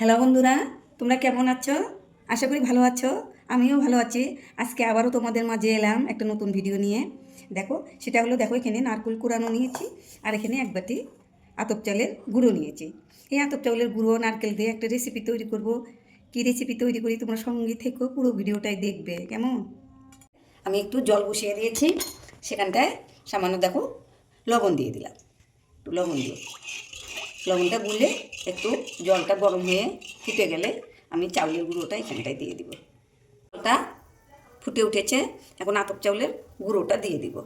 Hello বন্ধুরা, তোমরা কেমন আছো? আশা করি ভালো আছো। আমিও ভালো আছি। আজকে আবারও তোমাদের মাঝে এলাম একটা নতুন ভিডিও নিয়ে। দেখো, সেটা হলো, দেখো, এখানে নারকুল কুড়ানো নিয়েছি আর এখানে এক বাটি আতপ চালের গুঁড়ো নিয়েছি। এই আতপ চাউলের গুঁড়ো, নারকেল দিয়ে একটা রেসিপি তৈরি করব। কী রেসিপি তৈরি করি তোমরা সঙ্গে থেকো পুরো ভিডিওটাই দেখবে, কেমন? আমি একটু জল বসিয়ে দিয়েছি। সেখানটায় সামান্য, দেখো, লবণ দিয়ে দিলাম। একটু লবণ দিয়ে লবণটা গুলে একটু জলটা গরম হয়ে ফুটে গেলে আমি চাউলের গুঁড়োটা এখানটায় দিয়ে দিব। জলটা ফুটে উঠেছে, এখন আতপ চাউলের গুঁড়োটা দিয়ে দিব।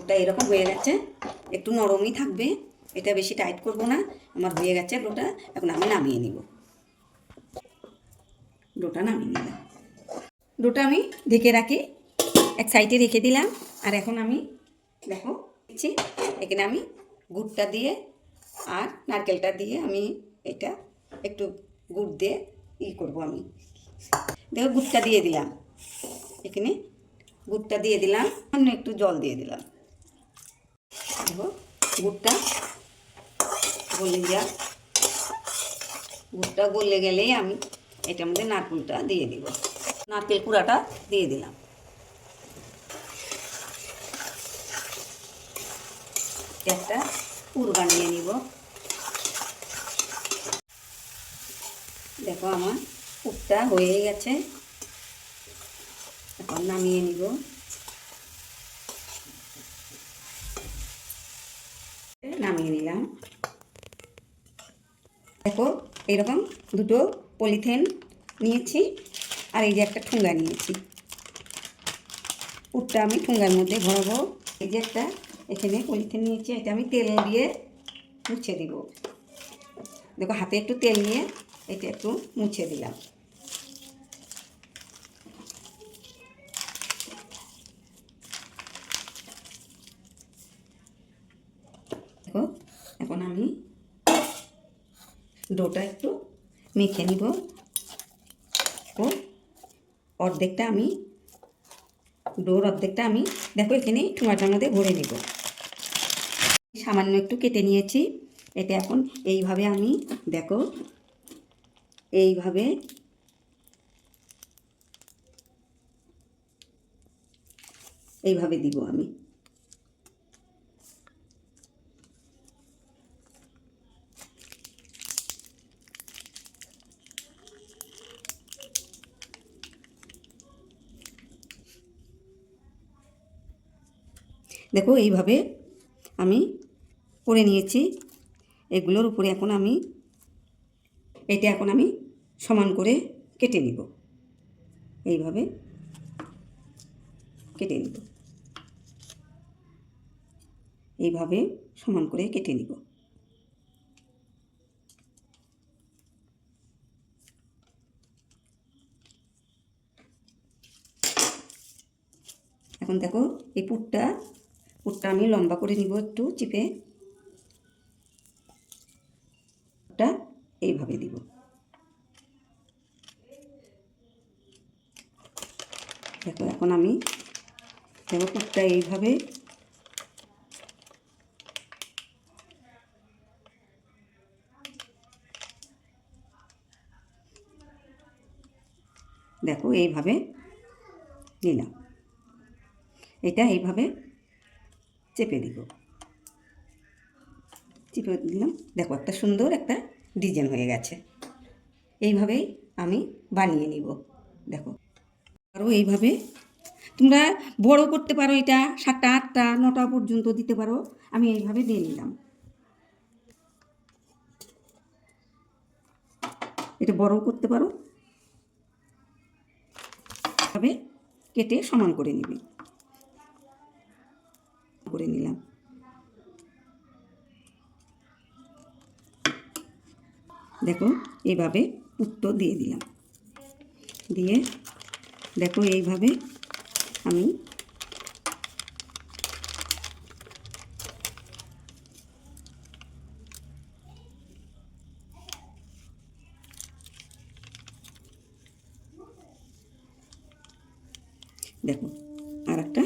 ওটা এরকম হয়ে গেছে। একটু নরমই থাকবে। এটা বেশি টাইট করব না। আমার হয়ে গেছে ডোটা এখন আমি নামিয়ে নিব। ডোটা নামিয়ে নিলাম। ডোটা আমি ঢেকে রাখি। এক সাইডে রেখে দিলাম। আর এখন আমি দেখো, দিচ্ছি। এখানে আমি গুড়টা দিয়ে আর নারকেলটা দিয়ে আমি এটা একটু গুড় দিয়ে ই করব আমি। দেখো, গুড়টা দিয়ে দিলাম। এখানে গুড়টা দিয়ে দিলাম। অন্য একটু জল দিয়ে দিলাম। দেখো গুড়টা গলে যা গুড়টা গলে গেলেই আমি এটার মধ্যে নারকেলটা দিয়ে দিব। নারকেল কুড়াটা দিয়ে দিলাম। একটা পুর বানিয়ে নিব। দেখো আমার পুরটা হয়ে গেছে। এখন নামিয়ে নিব। নামিয়ে নিলাম। দেখো এরকম দুটো পলিথিন নিয়েছি, আর এই যে একটা ঠুঙ্গা নিয়েছি। পুরটা আমি ঠুঙ্গার মধ্যে ভরাবো। এই যে একটা, এখানে পলিথিন নিয়েছি, এটা আমি তেল দিয়ে মুছে দিব। দেখো, হাতে একটু তেল নিয়ে এটা একটু মুছে দিলাম। ডোটা একটু মেখে নিব। ও অর্ধেকটা আমি, ডোর অর্ধেকটা আমি, দেখো এখানে ঠোঁয়াটার মধ্যে ভরে নিব। সামান্য একটু কেটে নিয়েছি। এটা এখন এইভাবে আমি, দেখো, এইভাবে এইভাবে দিব আমি। দেখো এইভাবে আমি করে নিয়েছি। এগুলোর উপরে এখন আমি, এটা এখন আমি সমান করে কেটে নিব। এইভাবে কেটে নিব। এইভাবে সমান করে কেটে নিব। এখন দেখো এই পুরটা পুরটা আমি লম্বা করে নিব একটু চিপে। পুরটা এইভাবে দিব। দেখো, এখন আমি দেখো পুরটা এইভাবে দেখো, এইভাবে নিলাম। এটা এইভাবে চেপে দিব। চেপে দিলাম। দেখো একটা সুন্দর একটা ডিজাইন হয়ে গেছে। এইভাবেই আমি বানিয়ে নিব। দেখো। আরও এইভাবে। তোমরা বড় করতে পারো এটা, সাতটা, আটটা, নটা পর্যন্ত দিতে পারো। আমি এইভাবে দিয়ে নিলাম। এটা বড় করতে পারো। কেটে সমান করে নিবি করে নিলাম দেখো এভাবে উত্তর দিয়ে দিলাম। দিয়ে দেখো, এইভাবে আমি দেখো আর একটা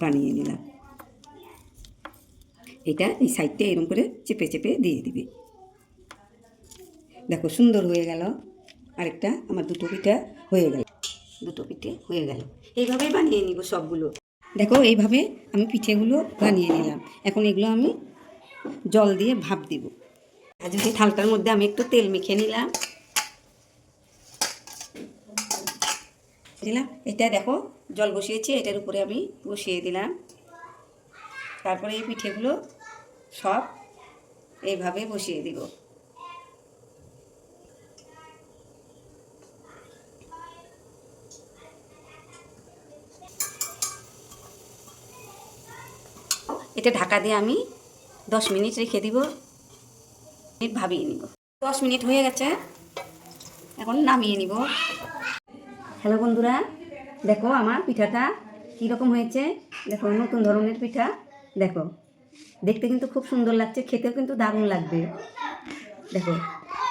বানিয়ে নিলাম। এটা এই সাইডটা এরকম করে চেপে চেপে দিয়ে দিবে। দেখো সুন্দর হয়ে গেল। আরেকটা, আমার দুটো পিঠা হয়ে গেল। দুটো পিঠে হয়ে গেল। এইভাবেই বানিয়ে নিব সবগুলো। দেখো, এইভাবে আমি পিঠেগুলো বানিয়ে নিলাম। এখন এগুলো আমি জল দিয়ে ভাপ দিব। আর যদি থালটার মধ্যে আমি একটু তেল মেখে নিলাম। দিলাম। এটা দেখো, জল বসিয়েছি, এটার উপরে আমি বসিয়ে দিলাম। তারপরে এই পিঠেগুলো সব এইভাবে বসিয়ে দিব। এটা ঢাকা দিয়ে আমি দশ মিনিট রেখে দিব। ভাবিয়ে নিব। দশ মিনিট হয়ে গেছে। এখন নামিয়ে নিব। হ্যালো বন্ধুরা, দেখো আমার পিঠাটা কীরকম হয়েছে। দেখো নতুন ধরনের পিঠা। দেখো, দেখতে কিন্তু খুব সুন্দর লাগছে, খেতেও কিন্তু দারুণ লাগবে। দেখো,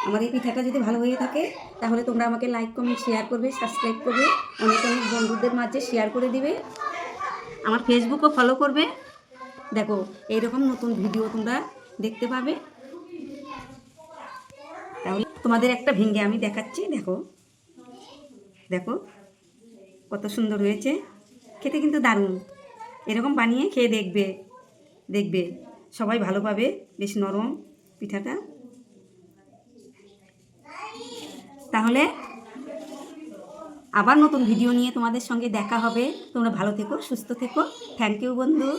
আমার এই পিঠাটা যদি ভালো হয়ে থাকে, তাহলে তোমরা আমাকে লাইক কমেন্ট শেয়ার করবে সাবস্ক্রাইব করবে। অনেক অনেক বন্ধুদের মাঝে শেয়ার করে দিবে। আমার ফেসবুকও ফলো করবে। দেখো, এইরকম নতুন ভিডিও তোমরা দেখতে পাবে। তাহলে তোমাদের একটা ভেঙে আমি দেখাচ্ছি, দেখো। দেখো, কত সুন্দর হয়েছে। খেতে কিন্তু দারুণ। এরকম বানিয়ে খেয়ে দেখবে দেখবে। সবাই ভালো পাবে, বেশ নরম পিঠাটা। তাহলে আবার নতুন ভিডিও নিয়ে তোমাদের সঙ্গে দেখা হবে। তোমরা ভালো থেকো, সুস্থ থেকো। থ্যাংক ইউ বন্ধু।